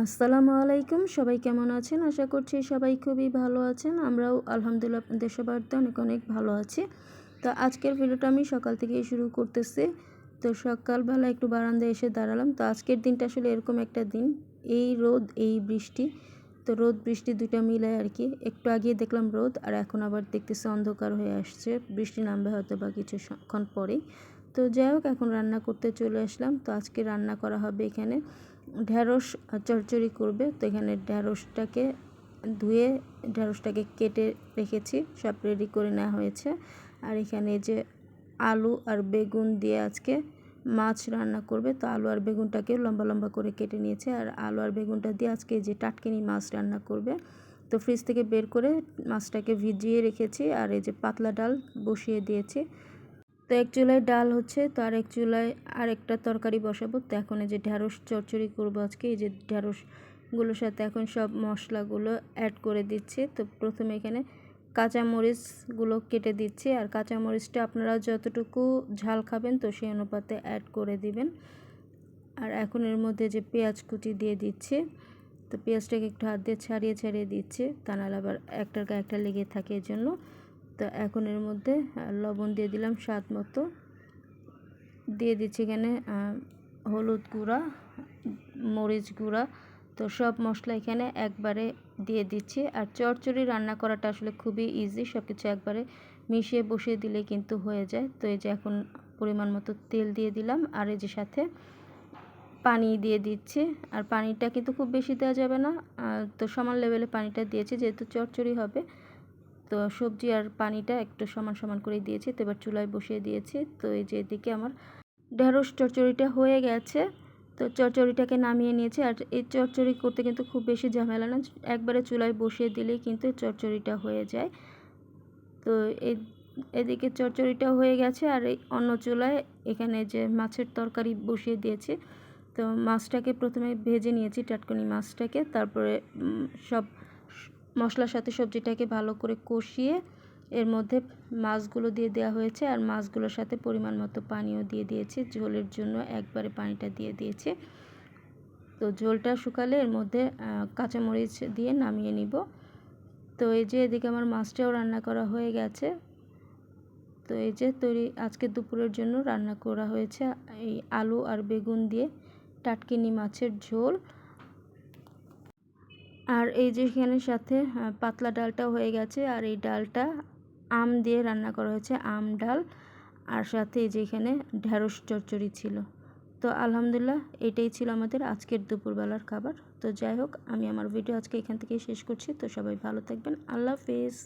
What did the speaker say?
আসসালামু আলাইকুম, সবাই কেমন আছেন? আশা করছি সবাই খুবই ভালো আছেন। আমরাও আলহামদুলিল্লাহ আপনাদের সবার অনেক অনেক ভালো আছি। তো আজকের ভিডিওটা আমি সকাল থেকেই শুরু করতেছি। তো সকালবেলা একটু বারান্দায় এসে দাঁড়ালাম। তো আজকের দিনটা আসলে এরকম একটা দিন। এই রোদ, এই বৃষ্টি। তো রোদ, বৃষ্টি দুইটা মিলায় আর কি। একটু আগে দেখলাম রোদ, আর এখন আবার দেখতেছে অন্ধকার হয়ে আসছে। বৃষ্টি নামবে হয়তো বা কিছুক্ষণ পরেই। তো যাই হোক, এখন রান্না করতে চলে আসলাম। তো আজকে রান্না করা হবে এখানে ঢ্যাঁড়স চড়চড়ি করবে। তো এখানে ঢ্যাঁড়সটাকে ধুয়ে ঢ্যাঁড়সটাকে কেটে রেখেছি, সব রেডি করে নেওয়া হয়েছে। আর এখানে যে আলু আর বেগুন দিয়ে আজকে মাছ রান্না করবে। তো আলু আর বেগুনটাকে লম্বা লম্বা করে কেটে নিয়েছে। আর আলু আর বেগুনটা দিয়ে আজকে যে টাটকিনি মাছ রান্না করবে। তো ফ্রিজ থেকে বের করে মাছটাকে ভিজিয়ে রেখেছি। আর এই যে পাতলা ডাল বসিয়ে দিয়েছি। তো এক চুলায় ডাল হচ্ছে, তো আর এক চুলায় আর একটা তরকারি বসাবো। তো এখন এই যে ঢ্যাঁড়স চচ্চড়ি করব আজকে, এই যে ঢ্যাঁড়সগুলোর সাথে এখন সব মশলাগুলো অ্যাড করে দিচ্ছি। তো প্রথমে এখানে কাঁচামরিচগুলো কেটে দিচ্ছি, আর কাঁচামরিচটা আপনারা যতটুকু ঝাল খাবেন তো সেই অনুপাতে অ্যাড করে দিবেন। আর এখন এর মধ্যে যে পেঁয়াজ কুচি দিয়ে দিচ্ছে, তো পেঁয়াজটাকে একটু হাত দিয়ে ছাড়িয়ে ছাড়িয়ে দিচ্ছে। তা নাহলে আবার একটার গায়ে একটা লেগে থাকে এর জন্য। তো এখন এর মধ্যে লবণ দিয়ে দিলাম স্বাদ মতো। দিয়ে দিচ্ছি এখানে হলুদ গুঁড়া, মরিচ গুঁড়া। তো সব মশলা এখানে একবারে দিয়ে দিচ্ছি। আর চড়চড়ি রান্না করাটা আসলে খুবই ইজি সব কিছু একবারে মিশিয়ে বসিয়ে দিলে কিন্তু হয়ে যায়। তো এই যে এখন পরিমাণ মতো তেল দিয়ে দিলাম। আর এই যে সাথে পানি দিয়ে দিচ্ছি। আর পানিটা কিন্তু খুব বেশি দেওয়া যাবে না। তো সমান লেভেলে পানিটা দিয়েছি, যেহেতু চড়চড়ি হবে। তো সবজি আর পানিটা একটু সমান সমান করে দিয়েছি। তো এবার চুলায় বসিয়ে দিয়েছি। তো এই যে এদিকে আমার ঢেঁড়স চচ্চড়িটা হয়ে গেছে। তো চচ্চড়িটাকে নামিয়ে নিয়েছি। আর এই চচ্চড়ি করতে কিন্তু খুব বেশি ঝামেলা না। একবারে চুলায় বসিয়ে দিলেই কিন্তু চচ্চড়িটা হয়ে যায়। তো এই, এদিকে চচ্চড়িটা হয়ে গেছে। আর এই অন্য চুলায় এখানে যে মাছের তরকারি বসিয়ে দিয়েছি। তো মাছটাকে প্রথমে ভেজে নিয়েছি টাটকনি মাছটাকে। তারপরে সব মশলার সাথে সবজিটাকে ভালো করে কষিয়ে এর মধ্যে মাছগুলো দিয়ে দেওয়া হয়েছে আর মাছগুলোর সাথে পরিমাণ মতো পানিও দিয়ে দিয়েছি। ঝোলের জন্য একবারে পানিটা দিয়ে দিয়েছি। তো ঝোলটা শুকালে এর মধ্যে কাঁচামরিচ দিয়ে নামিয়ে নিব। তো এই যে এদিকে আমার মাছটাও রান্না করা হয়ে গেছে। তো এই যে তৈরি, আজকে দুপুরের জন্য রান্না করা হয়েছে এই আলু আর বেগুন দিয়ে টাটকিনি মাছের ঝোল। আর এই যে এখানে সাথে পাতলা ডালটা হয়ে গেছে। আর এই ডালটা আম দিয়ে রান্না করা হয়েছে, আম ডাল। আর সাথে এই যে এখানে ঢ্যাঁড়স চচ্চড়ি ছিল। তো আলহামদুলিল্লাহ এটাই ছিল আমাদের আজকের দুপুরবেলার খাবার। তো যাই হোক, আমি আমার ভিডিও আজকে এখান থেকেই শেষ করছি। তো সবাই ভালো থাকবেন। আল্লাহ হাফেজ।